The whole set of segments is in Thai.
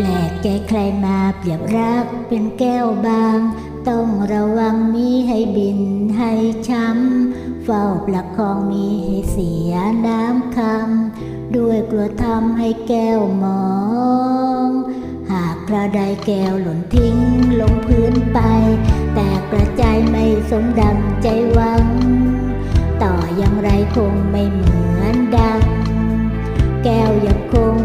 แปลกใจใครมาเปรียบรักเป็นแก้วบาง ต้องระวังมีให้บินให้ช้ำ เฝ้าประคองมีให้เสียน้ำคำ ด้วยกลัวทำให้แก้วมอง หากกระไดแก้วหล่นทิ้งลงพื้นไป แต่กระจายไม่สมดังใจหวัง ต่ออย่างไรคงไม่เหมือนดัง แก้วยังคง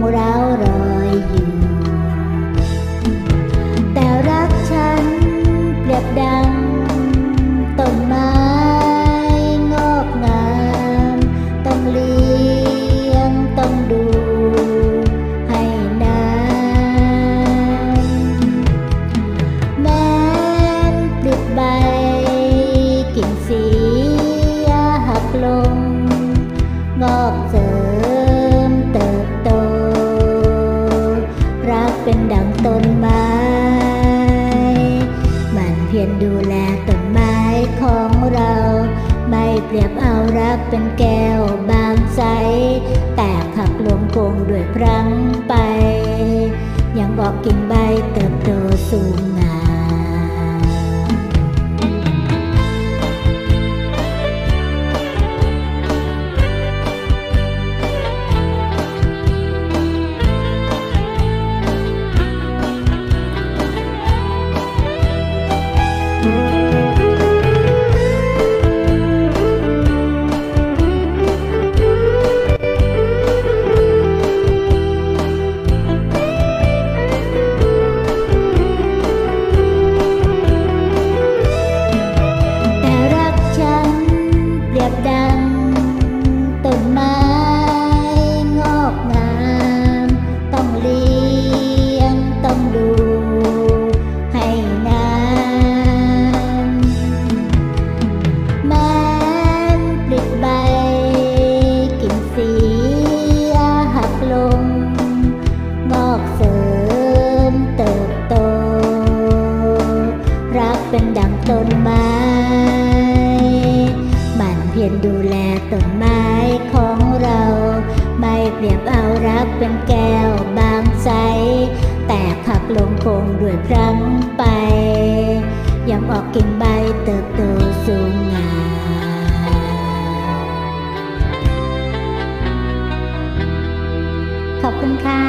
มันเพียรดูแลต้นไม้ของเรา ไม่เปรียบเอารักเป็นแก้วบางใส แต่ขักลมคงด้วยพลังไป ยังบอกกิ่งใบ ต้น ต้นไม้ของเรา ไม่เปรียบเอารักเป็นแก้วบางใส แต่ขักลงคงด้วยพลังไป ยังออกกิ่งใบเติบโตสูงงามขอบคุณค่ะ